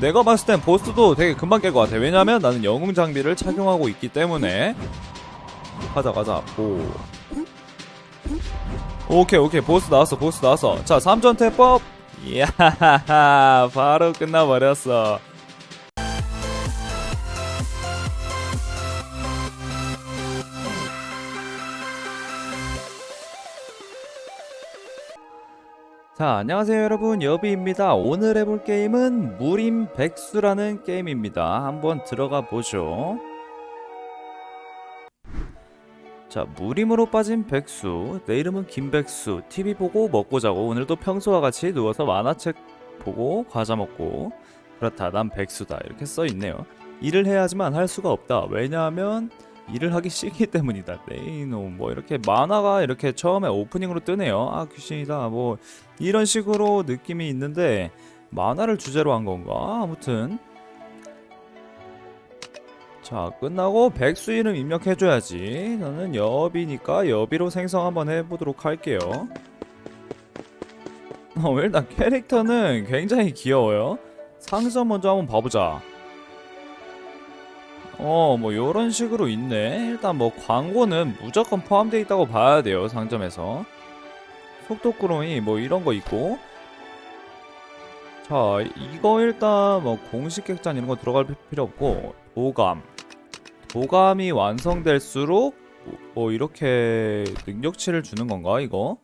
내가 봤을 땐 보스도 되게 금방 깰 것 같아. 왜냐면 나는 영웅 장비를 착용하고 있기 때문에. 가자, 가자. 오. 오케이, 오케이. 보스 나왔어, 보스 나왔어. 자, 3전 태법. 이야, 바로 끝나버렸어. 자, 안녕하세요 여러분. 여비입니다. 오늘 해볼 게임은 무림 백수라는 게임입니다. 한번 들어가 보죠. 자, 무림으로 빠진 백수. 내 이름은 김백수. TV 보고 먹고 자고 오늘도 평소와 같이 누워서 만화책 보고 과자 먹고 그렇다. 난 백수다. 이렇게 써 있네요. 일을 해야지만 할 수가 없다. 왜냐하면 일을 하기 싫기 때문이다. 네이놈 뭐 이렇게 만화가 이렇게 처음에 오프닝으로 뜨네요. 아 귀신이다. 뭐 이런 식으로 느낌이 있는데 만화를 주제로 한 건가? 아무튼 자 끝나고 백수 이름 입력해줘야지 나는 여비니까 여비로 생성 한번 해보도록 할게요 어, 일단 캐릭터는 굉장히 귀여워요 상점 먼저 한번 봐보자 어 뭐 요런 식으로 있네. 일단 뭐 광고는 무조건 포함되어 있다고 봐야 돼요 상점에서. 속도꾸러미 뭐 이런 거 있고. 자 이거 일단 뭐 공식 객잔 이런 거 들어갈 필요 없고. 도감. 도감이 완성될수록 뭐 이렇게 능력치를 주는 건가 이거?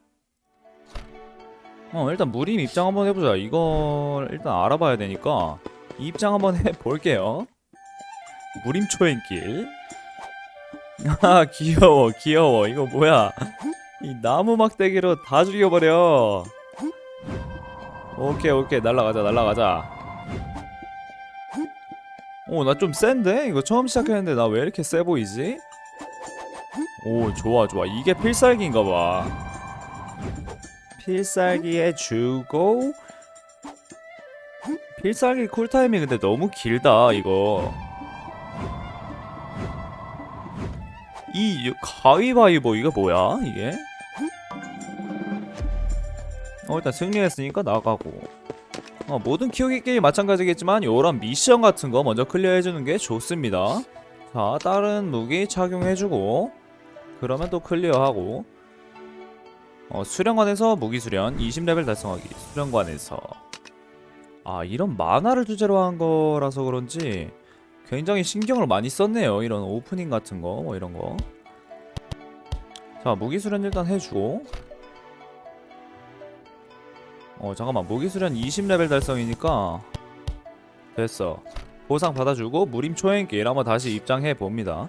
어 일단 무림 입장 한번 해보자. 이걸 일단 알아봐야 되니까. 입장 한번 해볼게요 무림 초행길 아 귀여워 귀여워 이거 뭐야 이 나무 막대기로 다 죽여버려. 오케이 오케이 날라가자 날라가자. 오 나 좀 센데 이거 처음 시작했는데 나 왜 이렇게 세 보이지? 오 좋아 좋아 이게 필살기인가봐. 필살기에 주고 필살기 쿨타임이 근데 너무 길다 이거. 이 가위바위보 이거 뭐야 이게? 어 일단 승리했으니까 나가고. 어, 모든 키우기 게임 마찬가지겠지만 요런 미션 같은 거 먼저 클리어해주는 게 좋습니다. 자 다른 무기 착용해주고 그러면 또 클리어하고. 어, 수련관에서 무기 수련 20레벨 달성하기 수련관에서. 아 이런 만화를 주제로 한 거라서 그런지 굉장히 신경을 많이 썼네요. 이런 오프닝 같은 거, 뭐 이런 거. 자, 무기 수련 일단 해주고. 어, 잠깐만. 무기 수련 20레벨 달성이니까 됐어. 보상 받아주고 무림 초행길 한번 다시 입장해 봅니다.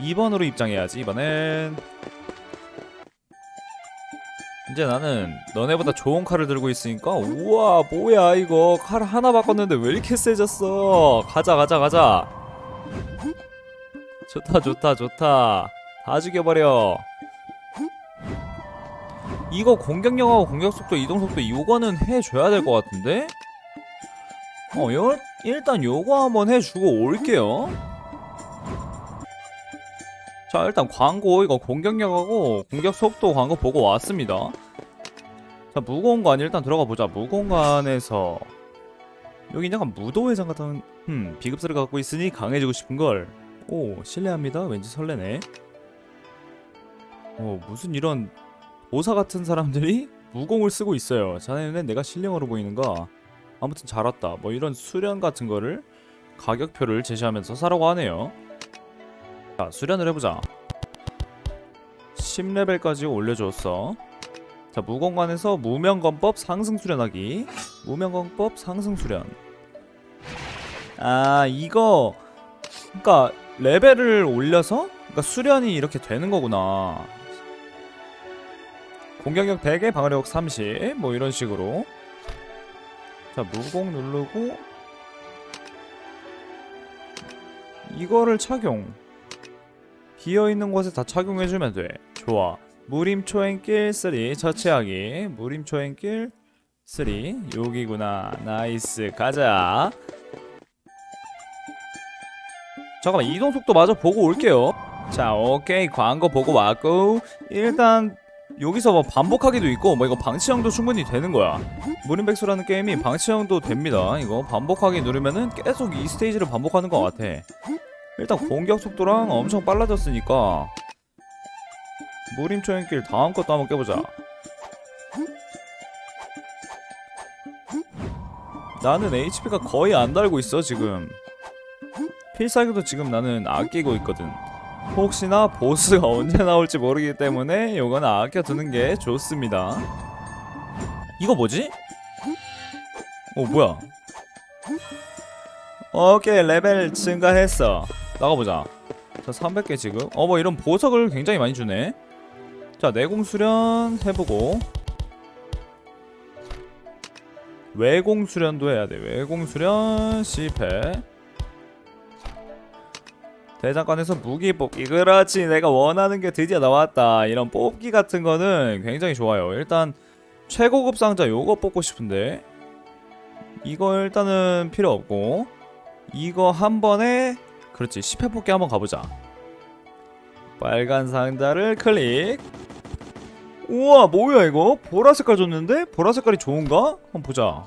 2번으로 입장해야지. 이번엔 이제 나는 너네보다 좋은 칼을 들고 있으니까 우와 뭐야 이거. 칼 하나 바꿨는데 왜 이렇게 세졌어? 가자 가자 가자. 좋다 좋다 좋다. 다 죽여버려. 이거 공격력하고 공격속도 이동속도 이거는 해줘야 될 것 같은데? 어 요, 일단 요거 한번 해주고 올게요. 자 일단 광고 이거 공격력하고 공격속도 광고 보고 왔습니다 자 무공관 일단 들어가 보자. 무공관에서 여기 약간 무도회장 같은 음 비급사를 갖고 있으니 강해지고 싶은 걸. 오 실례합니다. 왠지 설레네. 어 무슨 이런 오사 같은 사람들이 무공을 쓰고 있어요. 자네는 내가 신령으로 보이는가? 아무튼 잘 왔다. 뭐 이런 수련 같은 거를 가격표를 제시하면서 사라고 하네요. 자 수련을 해보자. 10레벨까지 올려줬어 자 무공관에서 무명건법 상승 수련하기. 무명건법 상승 수련. 아 이거 그니까 레벨을 올려서 그러니까 수련이 이렇게 되는 거구나. 공격력 100에 방어력 30 뭐 이런 식으로. 자 무공 누르고. 이거를 착용. 비어있는 곳에 다 착용해주면 돼. 좋아 무림초행길 3 처치하기. 무림초행길 3 여기구나. 나이스. 가자. 잠깐만 이동속도 마저 보고 올게요. 자 오케이. 광고 보고 왔고 일단 여기서 뭐 반복하기도 있고 뭐 이거 방치형도 충분히 되는 거야. 무림백수라는 게임이 방치형도 됩니다. 이거 반복하기 누르면은 계속 이 스테이지를 반복하는 것 같아. 일단 공격 속도랑 엄청 빨라졌으니까 무림 초행길 다음 것도 한번 깨보자. 나는 HP가 거의 안 달고 있어 지금. 필살기도 지금 나는 아끼고 있거든. 혹시나 보스가 언제 나올지 모르기 때문에 요건 아껴두는 게 좋습니다. 이거 뭐지? 어 뭐야? 오케이 레벨 증가했어. 나가보자. 자 300개 지금. 어 뭐 이런 보석을 굉장히 많이 주네 자 내공 수련 해보고. 외공 수련도 해야 돼. 외공 수련 실패. 대장간에서 무기 뽑기. 그렇지 내가 원하는 게 드디어 나왔다. 이런 뽑기 같은 거는 굉장히 좋아요. 일단 최고급 상자 요거 뽑고 싶은데. 이거 일단은 필요 없고. 이거 한 번에 그렇지 10회 뽑기 한번 가보자 빨간 상자를 클릭. 우와 뭐야 이거? 보라 색깔 줬는데? 보라 색깔이 좋은가? 한번 보자.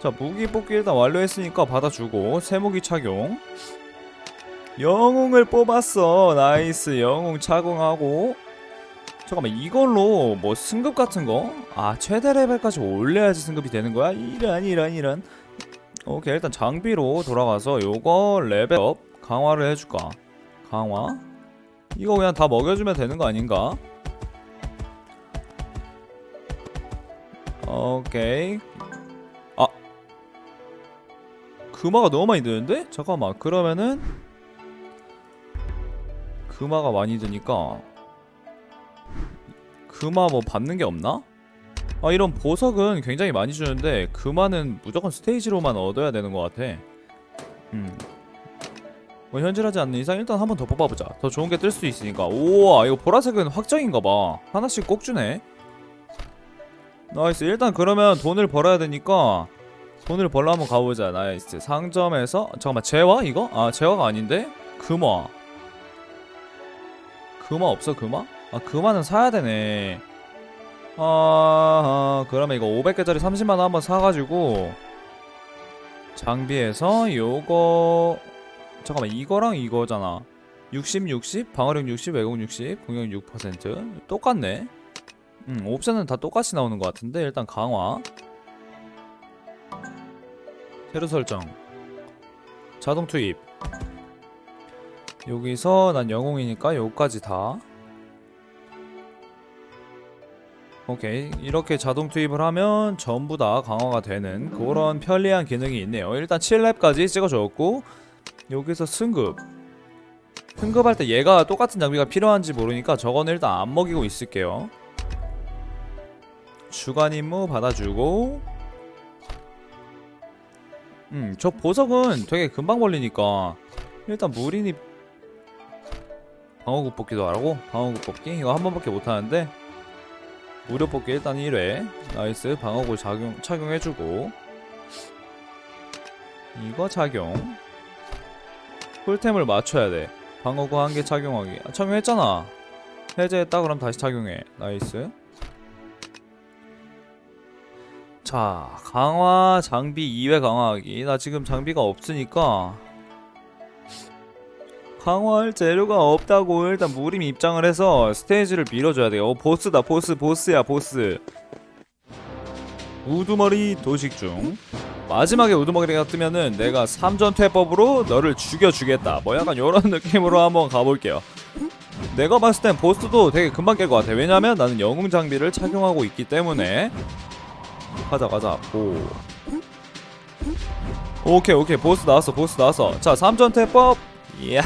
자 무기 뽑기 일단 완료했으니까 받아주고 세무기 착용. 영웅을 뽑았어. 나이스. 영웅 착용하고. 잠깐만 이걸로 뭐 승급 같은 거? 아 최대 레벨까지 올려야지 승급이 되는 거야? 이런 이런 이런. 오케이 일단 장비로 돌아가서 요거 레벨업 강화를 해줄까? 강화 이거 그냥 다 먹여주면 되는 거 아닌가? 오케이 아 금화가 너무 많이 드는데? 잠깐만 그러면은 금화가 많이 드니까 금화 뭐 받는 게 없나? 아 이런 보석은 굉장히 많이 주는데 금화는 무조건 스테이지로만 얻어야 되는 것 같아 음. 뭐 현질하지 않는 이상 일단 한 번 더 뽑아보자. 더 좋은 게 뜰 수 있으니까. 우와 이거 보라색은 확정인가봐. 하나씩 꼭 주네. 나이스. 일단 그러면 돈을 벌어야 되니까 돈을 벌러 한번 가보자. 나이스. 상점에서 잠깐만 재화? 이거? 아 재화가 아닌데? 금화. 금화 없어 금화? 아 금화는 사야 되네. 아, 아 그러면 이거 500개짜리 30만원 한번 사가지고 장비에서 요거 잠깐만 이거랑 이거잖아. 60 60 방어력 60 외공 60 공격 6% 똑같네. 음 옵션은 다 똑같이 나오는 것 같은데 일단 강화. 새로 설정. 자동 투입. 여기서 난 영웅이니까 요까지 다. 오케이. 이렇게 자동 투입을 하면 전부 다 강화가 되는 그런 편리한 기능이 있네요. 일단 7렙까지 찍어줬고 여기서 승급. 승급할 때 얘가 똑같은 장비가 필요한지 모르니까 저거는 일단 안 먹이고 있을게요. 주간 임무 받아주고. 음 저 보석은 되게 금방 벌리니까 일단 무린이 방어구 뽑기도 하라고? 방어구 뽑기? 이거 한 번밖에 못하는데? 무료 뽑기 일단 1회. 나이스. 방어구 착용, 착용해주고. 이거 착용 쿨템을 맞춰야 돼. 방어구 한 개 착용하기. 아, 착용했잖아. 해제했다. 그럼 다시 착용해. 나이스. 자 강화 장비 2회 강화하기. 나 지금 장비가 없으니까 강화할 재료가 없다고 일단 무림 입장을 해서 스테이지를 밀어줘야 돼요. 어, 보스다. 보스 보스야 보스. 우두머리 도식 중 마지막에 우두머리가 뜨면은 내가 3전 퇴법으로 너를 죽여주겠다. 뭐 약간 요런 느낌으로 한번 가볼게요. 내가 봤을 땐 보스도 되게 금방 깰 것 같아. 왜냐면 나는 영웅 장비를 착용하고 있기 때문에. 가자 가자. 오. 오케이 오케이. 보스 나왔어 보스 나왔어. 자 3전 퇴법. 이야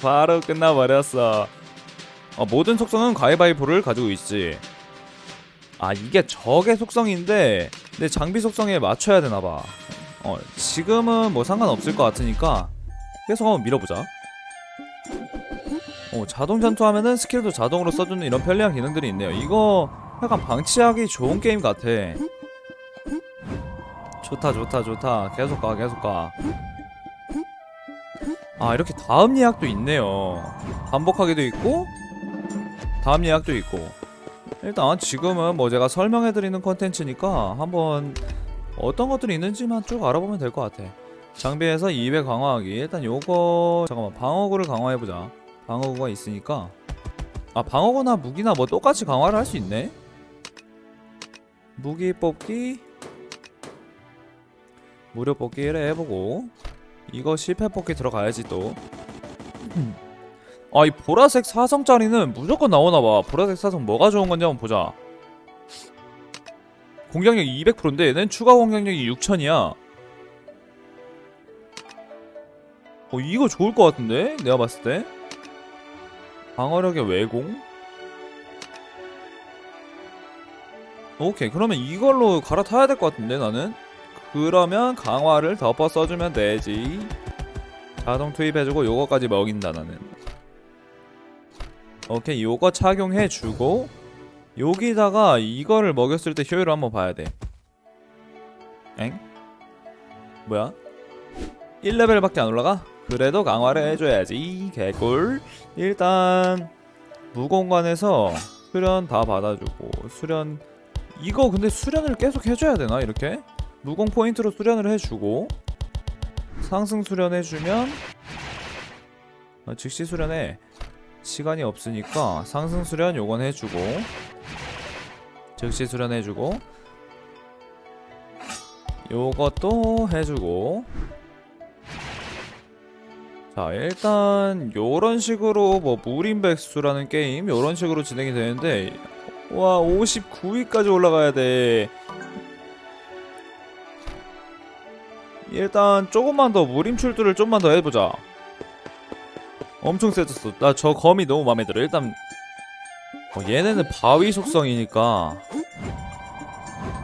바로 끝나버렸어. 어, 모든 속성은 가위바위보를 가지고 있지 아 이게 적의 속성인데 내 장비 속성에 맞춰야 되나봐. 어 지금은 뭐 상관없을 것 같으니까 계속 한번 밀어보자. 어 자동 전투하면은 스킬도 자동으로 써주는 이런 편리한 기능들이 있네요. 이거 약간 방치하기 좋은 게임 같아. 좋다 좋다 좋다. 계속 가 계속 가. 아 이렇게 다음 예약도 있네요. 반복하기도 있고 다음 예약도 있고 일단 지금은 뭐 제가 설명해드리는 컨텐츠니까 한번 어떤 것들이 있는지만 쭉 알아보면 될 것 같아. 장비에서 200 강화하기. 일단 요거 잠깐만 방어구를 강화해보자. 방어구가 있으니까. 아 방어구나 무기나 뭐 똑같이 강화를 할 수 있네? 무기 뽑기. 무료 뽑기 1회 해보고. 이거 실패 뽑기 들어가야지 또 아 이 보라색 사성짜리는 무조건 나오나봐. 보라색 사성 뭐가 좋은 건지 한번 보자. 공격력 200%인데 얘는 추가 공격력이 6000이야. 어 이거 좋을 것 같은데? 내가 봤을 때? 방어력의 외공? 오케이 그러면 이걸로 갈아타야 될 것 같은데 나는? 그러면 강화를 덮어 써주면 되지. 자동 투입해주고 요거까지 먹인다 나는 오케이 요거 착용해주고 여기다가 이거를 먹였을 때 효율을 한번 봐야 돼 엥? 뭐야? 1레벨밖에 안 올라가? 그래도 강화를 해줘야지 개꿀 일단 무공간에서 수련 다 받아주고 수련 이거 근데 수련을 계속 해줘야 되나 이렇게? 무공 포인트로 수련을 해주고 상승 수련 해주면 아, 즉시 수련해 시간이 없으니까 상승 수련 요건 해주고 즉시 수련 해주고 요것도 해주고. 자 일단 요런 식으로 뭐 무림백수라는 게임 요런 식으로 진행이 되는데 와 59위까지 올라가야 돼. 일단 조금만 더 무림 출두를 좀만 더 해보자 엄청 세졌어. 나 저 검이 너무 마음에 들어. 일단 어, 얘네는 바위 속성이니까.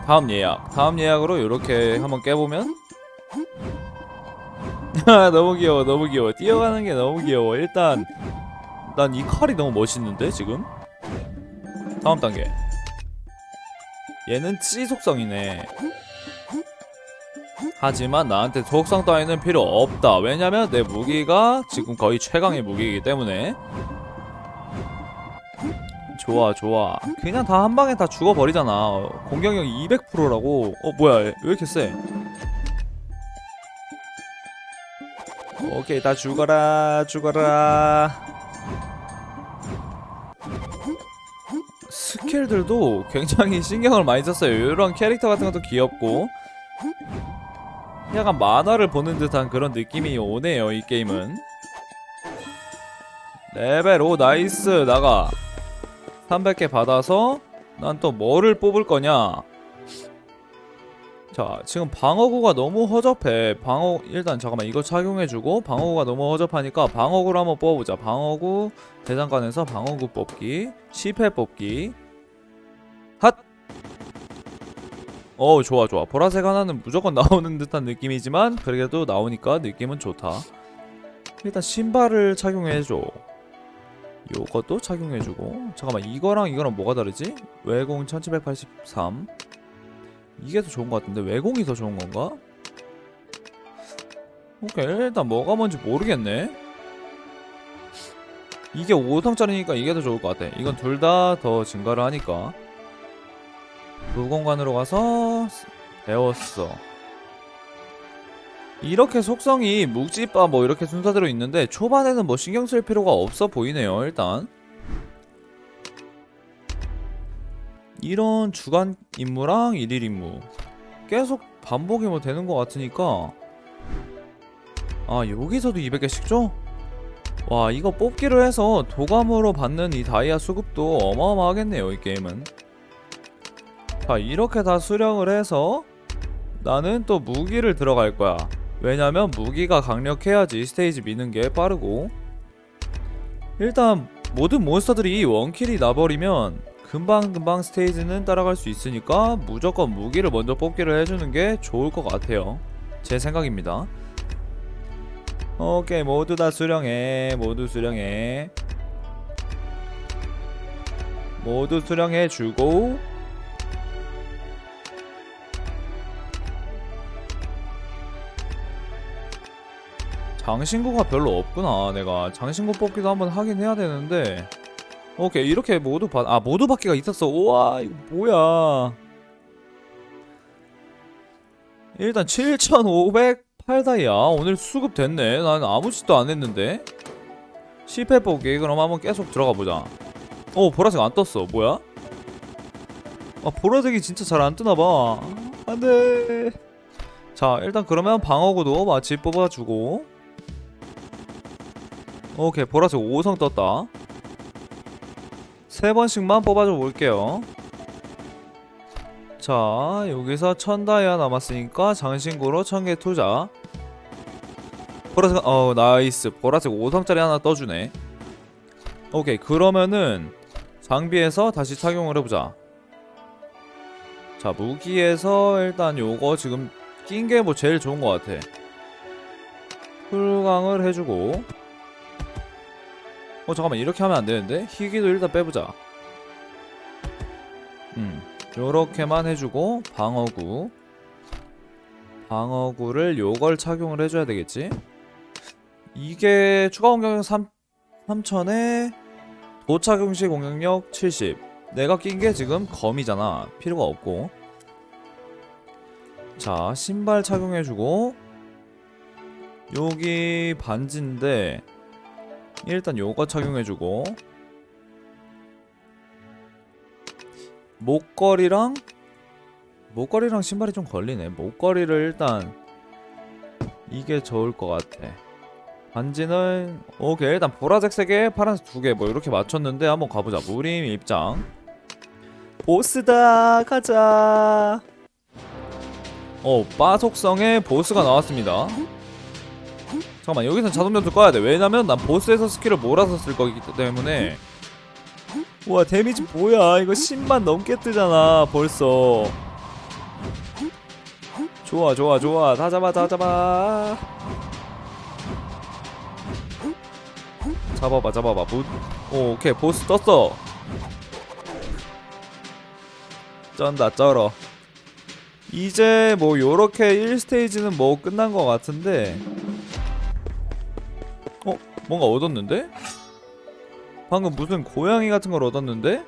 다음 예약. 다음 예약으로 이렇게 한번 깨보면? 아, 너무 귀여워 너무 귀여워. 뛰어가는 게 너무 귀여워. 일단 난 이 칼이 너무 멋있는데 지금? 다음 단계. 얘는 찌 속성이네 하지만 나한테 속성 따위는 필요 없다. 왜냐면 내 무기가 지금 거의 최강의 무기이기 때문에. 좋아 좋아. 그냥 다 한 방에 다 죽어버리잖아. 공격력 200%라고. 어 뭐야? 왜 이렇게 세? 오케이 다 죽어라 죽어라. 스킬들도 굉장히 신경을 많이 썼어요. 이런 캐릭터 같은 것도 귀엽고 약간 만화를 보는 듯한 그런 느낌이 오네요 이 게임은. 레벨 5 나이스. 나가. 300개 받아서 난 또 뭐를 뽑을 거냐? 자 지금 방어구가 너무 허접해. 방어 일단 잠깐만 이거 착용해주고 방어구가 너무 허접하니까 방어구를 한번 뽑아보자. 방어구 대장간에서 방어구 뽑기 10회 뽑기 어 좋아 좋아. 보라색 하나는 무조건 나오는 듯한 느낌이지만 그래도 나오니까 느낌은 좋다. 일단 신발을 착용해줘. 요것도 착용해주고. 잠깐만 이거랑 이거랑 뭐가 다르지? 외공 1783 이게 더 좋은 것 같은데? 외공이 더 좋은 건가? 오케이 일단 뭐가 뭔지 모르겠네. 이게 5성짜리니까 이게 더 좋을 것 같아. 이건 둘 다 더 증가를 하니까 무공간으로 가서 배웠어. 이렇게 속성이 묵지빠 뭐 이렇게 순서대로 있는데 초반에는 뭐 신경 쓸 필요가 없어 보이네요 일단. 이런 주간 임무랑 일일 임무. 계속 반복이 뭐 되는 것 같으니까. 아 여기서도 200개씩 줘? 와 이거 뽑기를 해서 도감으로 받는 이 다이아 수급도 어마어마하겠네요 이 게임은 자 이렇게 다 수령을 해서 나는 또 무기를 들어갈 거야. 왜냐면 무기가 강력해야지 스테이지 미는 게 빠르고. 일단 모든 몬스터들이 원킬이 나버리면 금방금방 스테이지는 따라갈 수 있으니까 무조건 무기를 먼저 뽑기를 해주는 게 좋을 것 같아요. 제 생각입니다. 오케이 모두 다 수령해 모두 수령해. 모두 수령해 주고 장신구가 별로 없구나 내가 장신구 뽑기도 한번 하긴 해야 되는데 오케이 이렇게 모두 받, 아 모두 받기가 있었어. 우와 이거 뭐야? 일단 7,508다이아 오늘 수급 됐네. 난 아무 짓도 안 했는데. 실패 보기 그럼 한번 계속 들어가 보자. 어 보라색 안 떴어. 뭐야? 아 보라색이 진짜 잘 안 뜨나 봐. 안돼. 자 일단 그러면 방어구도 마치 뽑아주고. 오케이 보라색 5성 떴다. 세 번씩만 뽑아줘 볼게요. 자, 여기서 천 다이아 남았으니까 장신구로 천 개 투자. 보라색, 어, 나이스. 보라색 5성짜리 하나 떠주네. 오케이, 그러면은 장비에서 다시 착용을 해보자. 자, 무기에서 일단 요거 지금 낀 게 뭐 제일 좋은 것 같아. 풀강을 해주고. 어 잠깐만 이렇게 하면 안 되는데 희귀도 일단 빼보자. 음 요렇게만 해주고 방어구 방어구를 요걸 착용을 해줘야 되겠지. 이게 추가 공격력 3 3000에 도착용 시 공격력 70. 내가 낀 게 지금 검이잖아. 필요가 없고. 자 신발 착용해주고 여기 반지인데 일단 요거 착용해주고. 목걸이랑 목걸이랑 신발이 좀 걸리네. 목걸이를 일단 이게 좋을 것 같아. 반지는 오케이. 일단 보라색 3개 파란색 2개 뭐 이렇게 맞췄는데 한번 가보자. 무림 입장. 보스다 가자. 어 빠속성의 보스가 나왔습니다 잠깐만 여기서 자동 전투 꺼야 돼. 왜냐면 난 보스에서 스킬을 몰아서 쓸 거기 때문에. 우와 데미지 뭐야? 이거 10만 넘게 뜨잖아 벌써. 좋아 좋아 좋아. 다 잡아 다 잡아. 잡아봐 잡아봐. 무... 오, 오케이. 보스 떴어. 쩐다 쩔어. 이제 뭐 요렇게 1스테이지는 뭐 끝난 것 같은데. 어? 뭔가 얻었는데? 방금 무슨 고양이 같은 걸 얻었는데?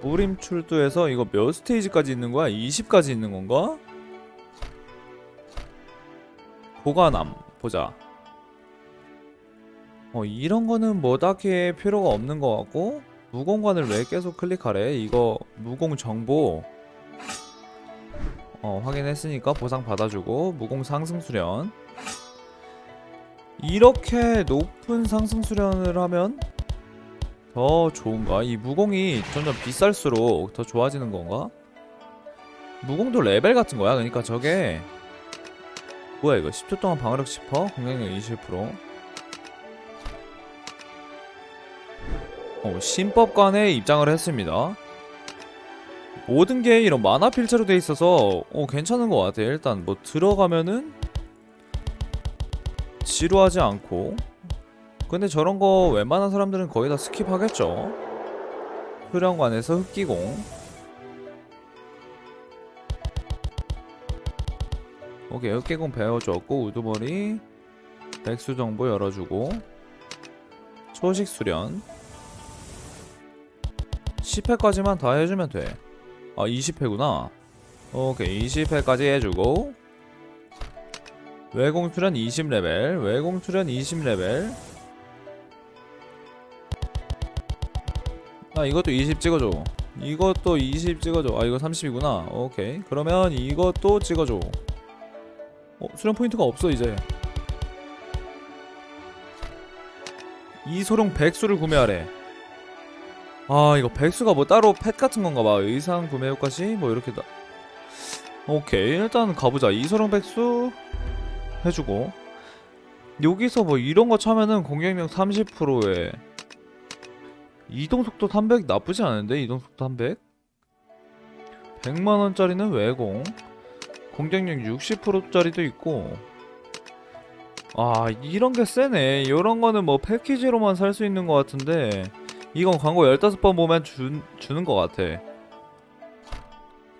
무림 출두해서 이거 몇 스테이지까지 있는 거야? 20까지 있는 건가? 보관함 보자 어 이런 거는 뭐 딱히 필요가 없는 것 같고 무공관을 왜 계속 클릭하래? 이거 무공 정보 어 확인했으니까 보상 받아주고 무공 상승 수련 이렇게 높은 상승 수련을 하면 더 좋은가? 이 무공이 점점 비쌀수록 더 좋아지는 건가? 무공도 레벨 같은 거야. 그러니까 저게 뭐야 이거 10초 동안 방어력 10%, 공격력 20%. 어, 신법관에 입장을 했습니다. 모든 게 이런 만화 필체로 돼 있어서 어, 괜찮은 것 같아. 일단 뭐 들어가면은 지루하지 않고. 근데 저런 거 웬만한 사람들은 거의 다 스킵하겠죠. 수련관에서 흑기공. 오케이 흑기공 배워줬고 우두머리. 백수 정보 열어주고. 초식 수련. 10회까지만 다 해주면 돼아 20회구나. 오케이 20회까지 해주고 외공 출연 20레벨 외공 출연 20레벨. 아 이것도 20 찍어줘. 이것도 20 찍어줘. 아 이거 30이구나. 오케이. 그러면 이것도 찍어줘. 어 수련 포인트가 없어 이제. 이소룡 백수를 구매하래. 아 이거 백수가 뭐 따로 펫 같은 건가 봐. 의상 구매 효과시? 뭐 이렇게 다. 오케이. 일단 가보자. 이소룡 백수 해주고. 여기서 뭐 이런 거 차면은 공격력 30%에 이동속도 300 나쁘지 않은데? 이동속도 300 100만원짜리는 외공? 공격력 60%짜리도 있고. 아 이런 게 세네. 이런 거는 뭐 패키지로만 살 수 있는 것 같은데 이건 광고 15번 보면 주, 주는 것 같아.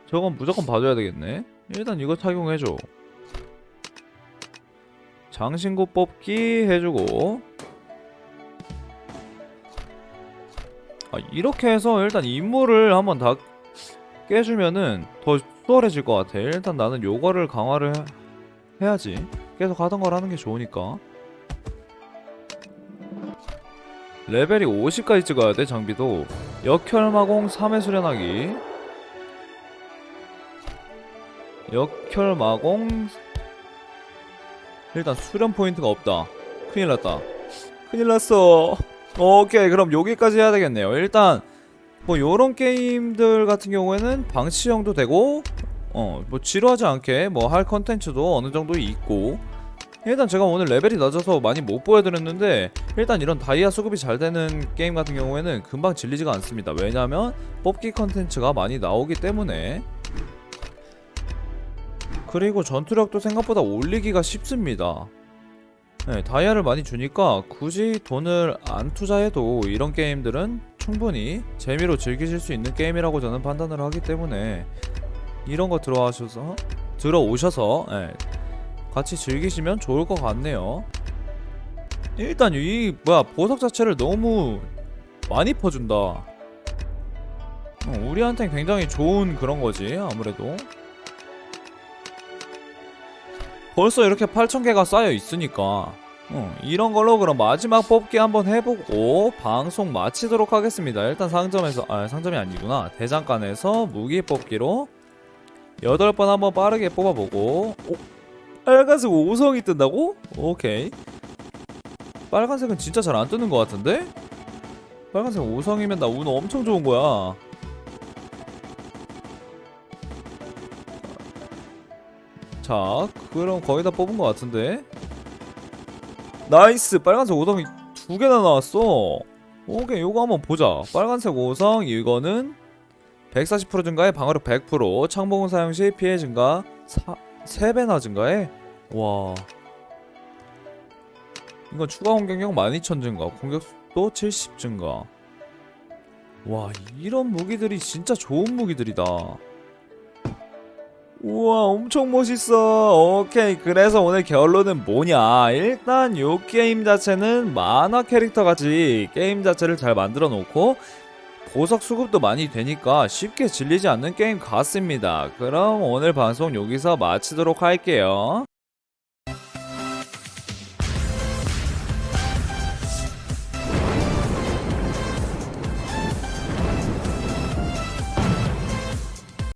저건 무조건 봐줘야 되겠네. 일단 이거 착용해줘 장신구 뽑기 해주고 아, 이렇게 해서 일단 임무를 한번 다 깨주면은 더 수월해질 것 같아. 일단 나는 요거를 강화를 해- 해야지. 계속 하던 걸 하는 게 좋으니까. 레벨이 50까지 찍어야 돼 장비도. 역혈마공 3회 수련하기. 역혈마공 일단 수련 포인트가 없다. 큰일 났다. 큰일 났어. 오케이 그럼 여기까지 해야 되겠네요. 일단 뭐 요런 게임들 같은 경우에는 방치형도 되고 어 뭐 지루하지 않게 뭐 할 컨텐츠도 어느 정도 있고 일단 제가 오늘 레벨이 낮아서 많이 못 보여드렸는데 일단 이런 다이아 수급이 잘 되는 게임 같은 경우에는 금방 질리지가 않습니다. 왜냐면 뽑기 컨텐츠가 많이 나오기 때문에 그리고 전투력도 생각보다 올리기가 쉽습니다. 네, 다이아를 많이 주니까 굳이 돈을 안 투자해도 이런 게임들은 충분히 재미로 즐기실 수 있는 게임이라고 저는 판단을 하기 때문에 이런 거 들어와셔서 들어오셔서 예, 같이 즐기시면 좋을 것 같네요. 일단 이 뭐야 보석 자체를 너무 많이 퍼준다. 어, 우리한테 굉장히 좋은 그런 거지 아무래도. 벌써 이렇게 8,000개가 쌓여 있으니까 어, 이런 걸로 그럼 마지막 뽑기 한번 해보고 방송 마치도록 하겠습니다. 일단 상점에서 아 상점이 아니구나 대장간에서 무기 뽑기로 8번 한번 빠르게 뽑아보고 오, 빨간색 5성이 뜬다고? 오케이 빨간색은 진짜 잘 안 뜨는 것 같은데? 빨간색 5성이면 나 운 엄청 좋은 거야 자 그럼 거의 다 뽑은 것 같은데? 나이스! 빨간색 5성이 두 개나 나왔어. 오케이 요거 한번 보자. 빨간색 5성 이거는 140% 증가에 방어력 100% 창봉 사용 시 피해 증가 4, 3배나 증가해? 와. 이건 추가 공격력 12,000 증가 공격도 70 증가. 와 이런 무기들이 진짜 좋은 무기들이다 우와 엄청 멋있어. 오케이 그래서 오늘 결론은 뭐냐? 일단 요 게임 자체는 만화 캐릭터 같이 게임 자체를 잘 만들어 놓고 보석 수급도 많이 되니까 쉽게 질리지 않는 게임 같습니다. 그럼 오늘 방송 여기서 마치도록 할게요